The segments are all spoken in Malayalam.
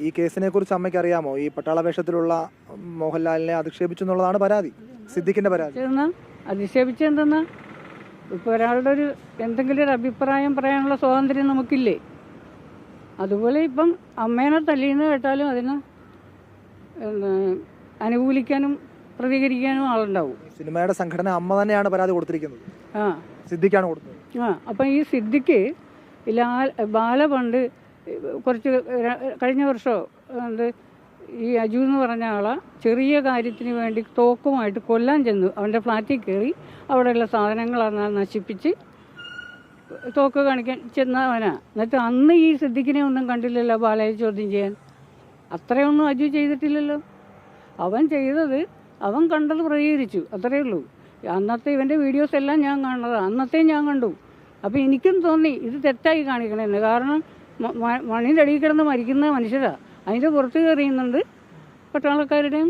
ഈ കേസിനെ കുറിച്ച് അമ്മയ്ക്ക് അറിയാമോ? ഈ പട്ടാള വേഷത്തിലുള്ള മോഹൻലാലിനെ അധിക്ഷേപിച്ചു എന്നുള്ളതാണ് പരാതി. സിദ്ദിഖിന്റെ പരാതി. അധിക്ഷേപിച്ചെന്തെന്ന് ഇപ്പൊ ഒരാളുടെ ഒരു എന്തെങ്കിലും ഒരു അഭിപ്രായം പറയാനുള്ള സ്വാതന്ത്ര്യം നമുക്കില്ലേ? അതുപോലെ ഇപ്പം അമ്മേനെ തല്ലിയെന്ന് കേട്ടാലും അതിന് അനുകൂലിക്കാനും പ്രതികരിക്കാനും ആളുണ്ടാവും. സിനിമയുടെ സംഘടന അമ്മ തന്നെയാണ് പരാതി കൊടുത്തിരിക്കുന്നത്. ആ. സിദ്ദിഖാണ് കൊടുത്തത്. ആ അപ്പം ഈ സിദ്ധിക്ക് ലാൽ ബാല പണ്ട് കുറച്ച് കഴിഞ്ഞ വർഷമോ എന്ത് ഈ അജു എന്ന് പറഞ്ഞ ആളെ ചെറിയ കാര്യത്തിന് വേണ്ടി തോക്കുമായിട്ട് കൊല്ലാൻ ചെന്നു. അവന്റെ ഫ്ലാറ്റിൽ കയറി അവിടെയുള്ള സാധനങ്ങളാണ് നശിപ്പിച്ച് തോക്ക് കാണിക്കാൻ ചെന്നവനാ. എന്നിട്ട് അന്ന് ഈ സിദ്ദിഖിനെ ഒന്നും കണ്ടില്ലല്ലോ ബാലയെ ചോദ്യം ചെയ്യാൻ. അത്രയൊന്നും അജു ചെയ്തിട്ടില്ലല്ലോ. അവൻ ചെയ്തത് അവൻ കണ്ടത് പ്രതികരിച്ചു. അത്രയേ ഉള്ളൂ. അന്നത്തെ ഇവന്റെ വീഡിയോസ് എല്ലാം ഞാൻ കാണുന്നത് അന്നത്തെ ഞാൻ കണ്ടു. അപ്പോൾ എനിക്കും തോന്നി ഇത് തെറ്റായി കാണിക്കണമെന്ന് കാരണം മണ്ണിന്റെ അടിയിൽ കിടന്ന് മരിക്കുന്ന മനുഷ്യരാ. അതിന്റെ പുറത്ത് കയറിയുന്നുണ്ട് പട്ടാളക്കാരുടെയും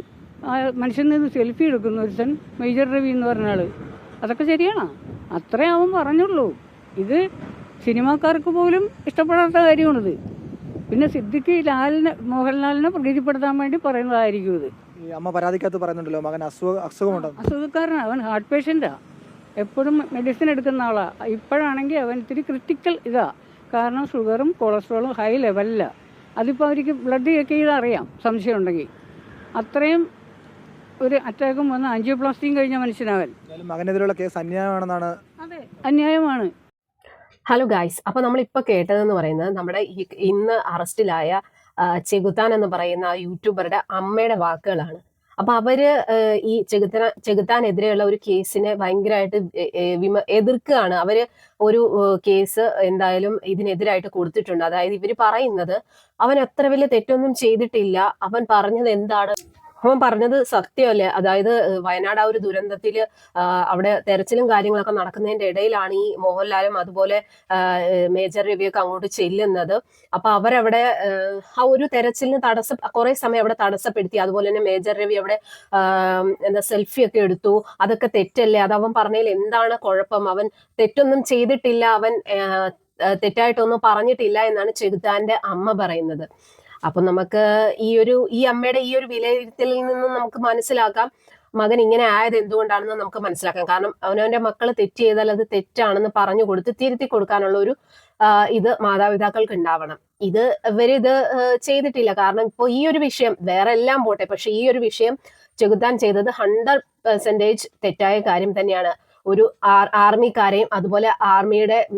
മനുഷ്യൻ നിന്ന് സെൽഫി എടുക്കുന്ന ഒരുത്തൻ മേജർ രവി എന്ന് പറഞ്ഞ ആൾ അതൊക്കെ ശരിയാണോ? അത്രേ അവൻ പറഞ്ഞുള്ളൂ. ഇത് സിനിമാക്കാർക്ക് പോലും ഇഷ്ടപ്പെടാത്ത കാര്യമാണിത്. പിന്നെ സിദ്ദിഖ് ലാലിനെ മോഹൻലാലിനെ പ്രീതിപ്പെടുത്താൻ വേണ്ടി പറയുന്നതായിരിക്കും ഇത്. അമ്മ പരാതിക്കകത്ത് പറയുന്നുണ്ടല്ലോ മകൻ അസുഖമുണ്ടോ? അസുഖക്കാരനാണ് അവൻ ഹാർട്ട് പേഷ്യന്റാ എപ്പോഴും മെഡിസിൻ എടുക്കുന്ന ആളാണ് ഇപ്പോഴാണെങ്കിൽ അവൻ ഇത്തിരി ക്രിട്ടിക്കൽ ഇതാ. കാരണം ഷുഗറും കൊളസ്ട്രോളും ഹൈ ലെവലിലാണ് അതിപ്പോൾ അവർക്ക് ബ്ലഡ് ചെക്ക് ചെയ്ത് അറിയാം സംശയം ഉണ്ടെങ്കിൽ അത്രയും ഒരു അറ്റാക്കും വന്ന് അഞ്ചു ആൻജിയോപ്ലാസ്റ്റിയും കഴിഞ്ഞ മനുഷ്യനവൻ. മകനെതിരെയുള്ള കേസ് അന്യായമാണെന്നാണ് അതെ അന്യായമാണ്. ഹലോ ഗായ്സ് അപ്പൊ നമ്മൾ ഇപ്പൊ കേട്ടതെന്ന് പറയുന്നത് നമ്മുടെ ഇന്ന് അറസ്റ്റിലായ ചെകുത്താൻ എന്ന് പറയുന്ന ആ യൂട്യൂബറുടെ അമ്മയുടെ വാക്കുകളാണ്. അപ്പൊ അവർ ഈ ചെകുത്താൻ ചെകുത്താനെതിരെയുള്ള ഒരു കേസിനെ ഭയങ്കരമായിട്ട് വിമ എതിർക്കുകയാണ്. അവർ ഒരു കേസ് എന്തായാലും ഇതിനെതിരായിട്ട് കൊടുത്തിട്ടുണ്ട്. അതായത് ഇവർ പറയുന്നത് അവൻ അത്ര വലിയ തെറ്റൊന്നും ചെയ്തിട്ടില്ല. അവൻ പറഞ്ഞത് എന്താണ്? അവൻ പറഞ്ഞത് സത്യമല്ലേ? അതായത് വയനാട് ആ ഒരു ദുരന്തത്തിൽ അവിടെ തെരച്ചിലും കാര്യങ്ങളൊക്കെ നടക്കുന്നതിന്റെ ഇടയിലാണ് ഈ മോഹൻലാലും അതുപോലെ മേജർ രവിയൊക്കെ അങ്ങോട്ട് ചെല്ലുന്നത്. അപ്പൊ അവരവിടെ ആ ഒരു തെരച്ചിലിന് തടസ്സ കുറെ സമയം അവിടെ തടസ്സപ്പെടുത്തി. അതുപോലെ തന്നെ മേജർ രവി അവിടെ എന്താ സെൽഫി ഒക്കെ എടുത്തു. അതൊക്കെ തെറ്റല്ലേ? അത് അവൻ പറഞ്ഞതിൽ എന്താണ് കുഴപ്പം? അവൻ തെറ്റൊന്നും ചെയ്തിട്ടില്ല. അവൻ തെറ്റായിട്ടൊന്നും പറഞ്ഞിട്ടില്ല എന്നാണ് ചെകുത്താന്റെ അമ്മ പറയുന്നത്. അപ്പൊ നമുക്ക് ഈ ഒരു ഈ അമ്മയുടെ ഈ ഒരു വിലയിരുത്തലിൽ നിന്നും നമുക്ക് മനസ്സിലാക്കാം. മകൻ ഇങ്ങനെ ആയത് എന്തുകൊണ്ടാണെന്ന് നമുക്ക് മനസ്സിലാക്കാം. കാരണം അവനവന്റെ മക്കൾ തെറ്റ് ചെയ്താൽ അത് തെറ്റാണെന്ന് പറഞ്ഞു കൊടുത്ത് തിരുത്തി കൊടുക്കാനുള്ള ഒരു ഇത് മാതാപിതാക്കൾക്ക് ഉണ്ടാവണം. ഇത് ഇവരിത് ചെയ്തിട്ടില്ല. കാരണം ഇപ്പോൾ ഈ ഒരു വിഷയം വേറെ എല്ലാം പോട്ടെ പക്ഷെ ഈ ഒരു വിഷയം ചെകുത്താൻ ചെയ്തത് ഹൺഡ്രഡ് പെർസെന്റേജ് തെറ്റായ കാര്യം തന്നെയാണ്. ഒരു ആർ- ആർമിക്കാരെയും അതുപോലെ ആർമിയുടെ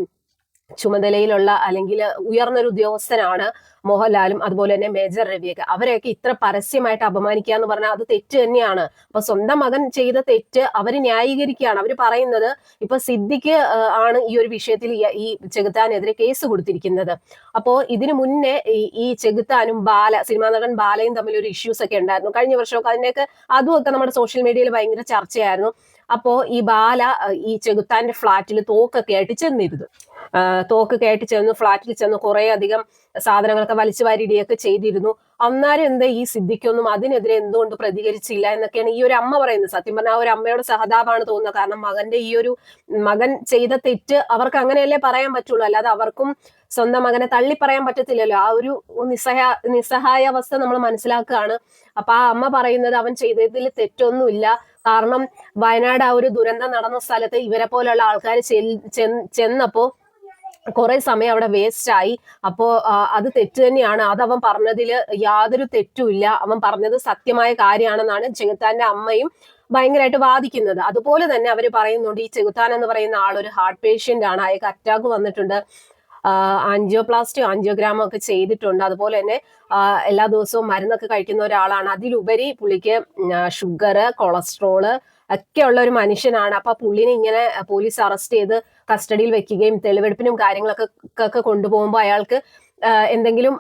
ചുമതലയിലുള്ള അല്ലെങ്കിൽ ഉയർന്നൊരു ഉദ്യോഗസ്ഥനാണ് മോഹൻലാലും അതുപോലെ തന്നെ മേജർ രവിയൊക്കെ. അവരെയൊക്കെ ഇത്ര പരസ്യമായിട്ട് അപമാനിക്കുക എന്ന് പറഞ്ഞാൽ അത് തെറ്റ് തന്നെയാണ്. അപ്പൊ സ്വന്തം മകൻ ചെയ്ത തെറ്റ് അവർ ന്യായീകരിക്കുകയാണ്. അവർ പറയുന്നത് ഇപ്പൊ സിദ്ദിഖ് ആണ് ഈ ഒരു വിഷയത്തിൽ ഈ- ചെകുത്താനെതിരെ കേസ് കൊടുത്തിരിക്കുന്നത്. അപ്പോ ഇതിനു മുന്നേ ഈ ചെകുത്താനും ബാല സിനിമാ നടൻ ബാലയും തമ്മിൽ ഒരു ഇഷ്യൂസ് ഒക്കെ ഉണ്ടായിരുന്നു. കഴിഞ്ഞ വർഷമൊക്കെ അതിന്റെയൊക്കെ അതും ഒക്കെ നമ്മുടെ സോഷ്യൽ മീഡിയയിൽ ഭയങ്കര ചർച്ചയായിരുന്നു. അപ്പോ ഈ ബാല ഈ ചെകുത്താന്റെ ഫ്ളാറ്റിൽ തോക്കൊക്കെ ആയിട്ട് ചെന്നിരുന്നു. ആ, കേട്ട് ചെന്ന് ഫ്ളാറ്റിൽ ചെന്ന് കുറെ അധികം സാധനങ്ങളൊക്കെ വലിച്ചു വാരിയിടുകയൊക്കെ ചെയ്തിരുന്നു. അന്നേരം എന്താ ഈ സിദ്ധിക്കൊന്നും അതിനെതിരെ എന്തുകൊണ്ട് പ്രതികരിച്ചില്ല എന്നൊക്കെയാണ് ഈ ഒരു അമ്മ പറയുന്നത്. സത്യം പറഞ്ഞാൽ ആ ഒരു അമ്മയുടെ സഹതാപാണ് തോന്നുന്നത്. കാരണം മകന്റെ ഈ ഒരു മകൻ ചെയ്ത തെറ്റ് അവർക്ക് അങ്ങനെയല്ലേ പറയാൻ പറ്റുള്ളൂ. അല്ലാതെ അവർക്കും സ്വന്തം മകനെ തള്ളി പറയാൻ പറ്റത്തില്ലല്ലോ. ആ ഒരു നിസ്സഹായ നിസ്സഹായ അവസ്ഥ നമ്മൾ മനസ്സിലാക്കുകയാണ്. അപ്പൊ ആ അമ്മ പറയുന്നത് അവൻ ചെയ്തതിൽ തെറ്റൊന്നുമില്ല. കാരണം വയനാട് ആ ഒരു ദുരന്തം നടന്ന സ്ഥലത്ത് ഇവരെ പോലെയുള്ള ആൾക്കാർ ചെന്നപ്പോ കുറെ സമയം അവിടെ വേസ്റ്റ് ആയി. അപ്പോ അത് തെറ്റ് തന്നെയാണ്. അത് അവൻ പറഞ്ഞതിൽ യാതൊരു തെറ്റുമില്ല. അവൻ പറഞ്ഞത് സത്യമായ കാര്യമാണെന്നാണ് ചെകുത്താന്റെ അമ്മയും ഭയങ്കരമായിട്ട് വാദിക്കുന്നത്. അതുപോലെ തന്നെ അവർ പറയുന്നുണ്ട് ഈ ചെകുത്താൻ എന്ന് പറയുന്ന ആൾ ഒരു ഹാർട്ട് പേഷ്യന്റ് ആണ്. അയാൾക്ക് അറ്റാക്ക് വന്നിട്ടുണ്ട്. ആൻജിയോപ്ലാസ്റ്റിയോ ആൻജിയോഗ്രാമോ ഒക്കെ ചെയ്തിട്ടുണ്ട്. അതുപോലെ തന്നെ എല്ലാ ദിവസവും മരുന്നൊക്കെ കഴിക്കുന്ന ഒരാളാണ്. അതിലുപരി പുള്ളിക്ക് ഷുഗർ കൊളസ്ട്രോൾ ഒക്കെ ഉള്ള ഒരു മനുഷ്യനാണ്. അപ്പൊ പുള്ളിനെ ഇങ്ങനെ പോലീസ് അറസ്റ്റ് ചെയ്ത് കസ്റ്റഡിയിൽ വെക്കുകയും തെളിവെടുപ്പിനും കാര്യങ്ങളൊക്കെ കൊണ്ടുപോകുമ്പോൾ അയാൾക്ക് എന്തെങ്കിലും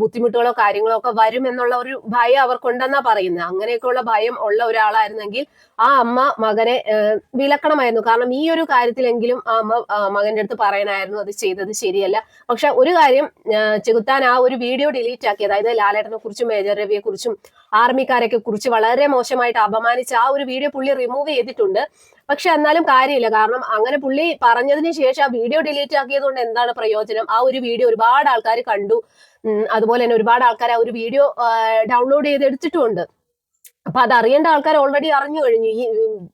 ബുദ്ധിമുട്ടുകളോ കാര്യങ്ങളോ ഒക്കെ വരും എന്നുള്ള ഒരു ഭയം അവർക്കുണ്ടെന്നാ പറയുന്നത്. അങ്ങനെയൊക്കെയുള്ള ഭയം ഉള്ള ഒരാളായിരുന്നെങ്കിൽ ആ അമ്മ മകനെ വിലക്കണമായിരുന്നു. കാരണം ഈ ഒരു കാര്യത്തിലെങ്കിലും ആ അമ്മ മകന്റെ അടുത്ത് പറയണമായിരുന്നു അത് ചെയ്തത് ശരിയല്ല. പക്ഷെ ഒരു കാര്യം ചെകുത്താൻ ആ ഒരു വീഡിയോ ഡിലീറ്റ് ആക്കി അതായത് ലാലേട്ടനെ കുറിച്ചും മേജർ രവിയെ കുറിച്ചും ആർമിക്കാരെയൊക്കെ കുറിച്ച് വളരെ മോശമായിട്ട് അപമാനിച്ച് ആ ഒരു വീഡിയോ പുള്ളി റിമൂവ് ചെയ്തിട്ടുണ്ട്. പക്ഷെ എന്നാലും കാര്യമില്ല. കാരണം അങ്ങനെ പുള്ളി പറഞ്ഞതിന് ശേഷം ആ വീഡിയോ ഡിലീറ്റ് ആക്കിയത് കൊണ്ട് എന്താണ് പ്രയോജനം? ആ ഒരു വീഡിയോ ഒരുപാട് ആൾക്കാർ കണ്ടു. അതുപോലെ തന്നെ ഒരുപാട് ആൾക്കാർ ആ ഒരു വീഡിയോ ഡൗൺലോഡ് ചെയ്ത് എടുത്തിട്ടുമുണ്ട് അപ്പൊ അത് അറിയേണ്ട ആൾക്കാർ ഓൾറെഡി അറിഞ്ഞു കഴിഞ്ഞു. ഈ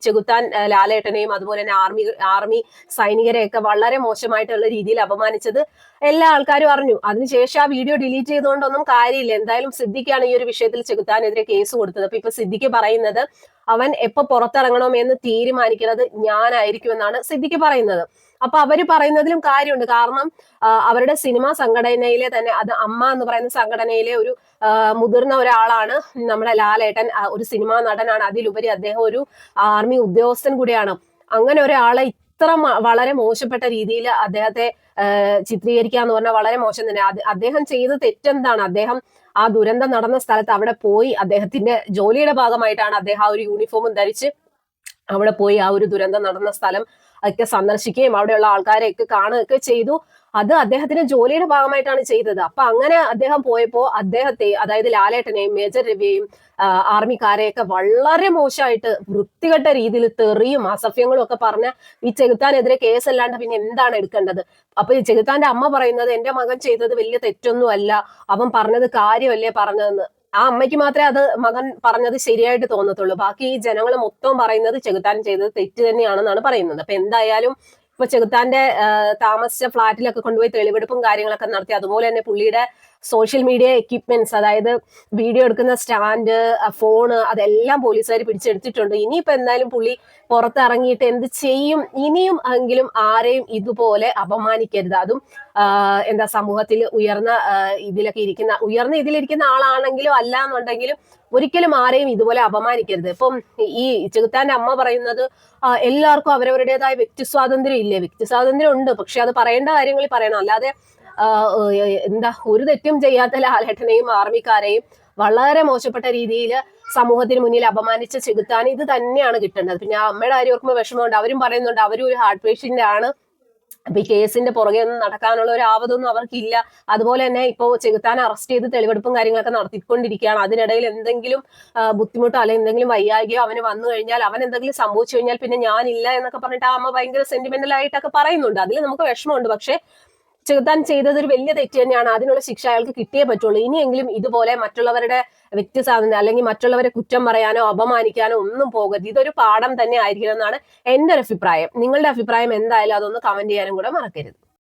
ചെകുത്താൻ ലാലേട്ടനെയും അതുപോലെ തന്നെ ആർമി ആർമി സൈനികരെയൊക്കെ വളരെ മോശമായിട്ടുള്ള രീതിയിൽ അപമാനിച്ചത് എല്ലാ ആൾക്കാരും അറിഞ്ഞു. അതിനുശേഷം ആ വീഡിയോ ഡിലീറ്റ് ചെയ്തുകൊണ്ടൊന്നും കാര്യമില്ല. എന്തായാലും സിദ്ദിഖാണ് ഈ ഒരു വിഷയത്തിൽ ചെകുത്താനെതിരെ കേസ് കൊടുത്തത്. അപ്പൊ ഇപ്പൊ സിദ്ദിഖ് പറയുന്നത് അവൻ എപ്പോ പുറത്തിറങ്ങണമെന്ന് തീരുമാനിക്കുന്നത് ഞാനായിരിക്കുമെന്നാണ് സിദ്ദിഖ് പറയുന്നത്. അപ്പൊ അവർ പറയുന്നതിലും കാര്യമുണ്ട്. കാരണം അവരുടെ സിനിമാ സംഘടനയിലെ തന്നെ അത് അമ്മ എന്ന് പറയുന്ന സംഘടനയിലെ ഒരു മുതിർന്ന ഒരാളാണ് നമ്മുടെ ലാലേട്ടൻ. ഒരു സിനിമാ നടനാണ്. അതിലുപരി അദ്ദേഹം ഒരു ആർമി ഉദ്യോഗസ്ഥൻ കൂടിയാണ്. അങ്ങനെ ഒരാളെ ഇത്ര വളരെ മോശപ്പെട്ട രീതിയിൽ അദ്ദേഹത്തെ ചിത്രീകരിക്കുക എന്ന് പറഞ്ഞാൽ വളരെ മോശം തന്നെ. അദ്ദേഹം ചെയ്ത തെറ്റെന്താണ്? അദ്ദേഹം ആ ദുരന്തം നടന്ന സ്ഥലത്ത് അവിടെ പോയി അദ്ദേഹത്തിന്റെ ജോലിയുടെ ഭാഗമായിട്ടാണ് അദ്ദേഹം ആ ഒരു യൂണിഫോമും ധരിച്ച് അവിടെ പോയി ആ ഒരു ദുരന്തം നടന്ന സ്ഥലം ഒക്കെ സന്ദർശിക്കുകയും അവിടെയുള്ള ആൾക്കാരെയൊക്കെ കാണുകയൊക്കെ ചെയ്തു. അത് അദ്ദേഹത്തിന്റെ ജോലിയുടെ ഭാഗമായിട്ടാണ് ചെയ്തത്. അപ്പൊ അങ്ങനെ അദ്ദേഹം പോയപ്പോ അദ്ദേഹത്തെ അതായത് ലാലേട്ടനെയും മേജർ രവിയെയും ആർമിക്കാരെയൊക്കെ വളരെ മോശമായിട്ട് വൃത്തികെട്ട രീതിയിൽ തെറിയും അസഭ്യങ്ങളും ഒക്കെ പറഞ്ഞ ഈ ചെകുത്താനെതിരെ കേസല്ലാണ്ട് പിന്നെ എന്താണ് എടുക്കേണ്ടത്? അപ്പൊ ഈ ചെകുത്താന്റെ അമ്മ പറയുന്നത് എന്റെ മകൻ ചെയ്തത് വലിയ തെറ്റൊന്നും അല്ല അവൻ പറഞ്ഞത് കാര്യമല്ലേ പറഞ്ഞതെന്ന്. ആ അമ്മയ്ക്ക് മാത്രമേ അത് മകൻ പറഞ്ഞത് ശരിയായിട്ട് തോന്നത്തുള്ളൂ. ബാക്കി ഈ ജനങ്ങൾ മൊത്തം പറയുന്നത് ചെകുത്താൻ ചെയ്തത് തെറ്റ് തന്നെയാണെന്നാണ് പറയുന്നത്. അപ്പൊ എന്തായാലും ഇപ്പൊ ചെകുത്താന്റെ താമസിച്ച ഫ്ളാറ്റിലൊക്കെ കൊണ്ടുപോയി തെളിവെടുപ്പും കാര്യങ്ങളൊക്കെ നടത്തി അതുപോലെ തന്നെ പുള്ളിയുടെ സോഷ്യൽ മീഡിയ എക്യുപ്മെന്റ്സ് അതായത് വീഡിയോ എടുക്കുന്ന സ്റ്റാൻഡ് ഫോണ് അതെല്ലാം പോലീസുകാർ പിടിച്ചെടുത്തിട്ടുണ്ട്. ഇനിയിപ്പോ എന്തായാലും പുള്ളി പുറത്തിറങ്ങിയിട്ട് എന്ത് ചെയ്യും? ഇനിയും എങ്കിലും ആരെയും ഇതുപോലെ അപമാനിക്കരുത്. അതും എന്താ സമൂഹത്തിൽ ഉയർന്ന ഇതിലൊക്കെ ഇരിക്കുന്ന ഉയർന്ന ഇതിലിരിക്കുന്ന ആളാണെങ്കിലും അല്ല എന്നുണ്ടെങ്കിലും ഒരിക്കലും ആരെയും ഇതുപോലെ അപമാനിക്കരുത്. ഇപ്പം ഈ ചെകുത്താന്റെ അമ്മ പറയുന്നത് എല്ലാവർക്കും അവരവരുടേതായ വ്യക്തി സ്വാതന്ത്ര്യം ഇല്ലേ? വ്യക്തി സ്വാതന്ത്ര്യം ഉണ്ട്. പക്ഷെ അത് പറയേണ്ട കാര്യങ്ങളിൽ പറയണം. അല്ലാതെ എന്താ ഒരു തെറ്റും ചെയ്യാത്ത ലാലേട്ടനെയും ആർമിക്കാരെയും വളരെ മോശപ്പെട്ട രീതിയിൽ സമൂഹത്തിന് മുന്നിൽ അപമാനിച്ച ചെകുത്താൻ ഇത് തന്നെയാണ് കിട്ടേണ്ടത്. പിന്നെ ആ അമ്മയുടെ കാര്യം ഓർക്കുമ്പോൾ വിഷമമുണ്ട്. അവരും പറയുന്നുണ്ട് അവരും ഒരു ഹാർട്ട് പേഷ്യന്റ് ആണ്. അപ്പൊ ഈ കേസിന്റെ പുറകെ ഒന്നും നടക്കാനുള്ള ഒരു ആവതൊന്നും അവർക്കില്ല. അതുപോലെ തന്നെ ഇപ്പോൾ ചെകുത്താൻ അറസ്റ്റ് ചെയ്ത് തെളിവെടുപ്പും കാര്യങ്ങളൊക്കെ നടത്തിക്കൊണ്ടിരിക്കുകയാണ്. അതിനിടയിൽ എന്തെങ്കിലും ബുദ്ധിമുട്ടോ അല്ലെങ്കിൽ എന്തെങ്കിലും വയ്യാകിയോ അവന് വന്നു കഴിഞ്ഞാൽ അവൻ എന്തെങ്കിലും സംഭവിച്ചു കഴിഞ്ഞാൽ പിന്നെ ഞാനില്ല എന്നൊക്കെ പറഞ്ഞിട്ട് ആ അമ്മ ഭയങ്കര സെന്റിമെന്റൽ ആയിട്ടൊക്കെ പറയുന്നുണ്ട്. അതിൽ നമുക്ക് വിഷമമുണ്ട്. പക്ഷെ ചെകുത്താൻ ചെയ്തത് ഒരു വലിയ തെറ്റ് തന്നെയാണ്. അതിനുള്ള ശിക്ഷ അയാൾക്ക് കിട്ടിയേ പറ്റുള്ളൂ. ഇനിയെങ്കിലും ഇതുപോലെ മറ്റുള്ളവരുടെ വ്യക്തി സ്വാതന്ത്ര്യം അല്ലെങ്കിൽ മറ്റുള്ളവരെ കുറ്റം പറയാനോ അപമാനിക്കാനോ ഒന്നും പോകരുത്. ഇതൊരു പാഠം തന്നെ ആയിരിക്കണം എന്നാണ് എന്റെ ഒരു അഭിപ്രായം. നിങ്ങളുടെ അഭിപ്രായം എന്തായാലും അതൊന്ന് കമന്റ് ചെയ്യാനും കൂടെ മറക്കരുത്.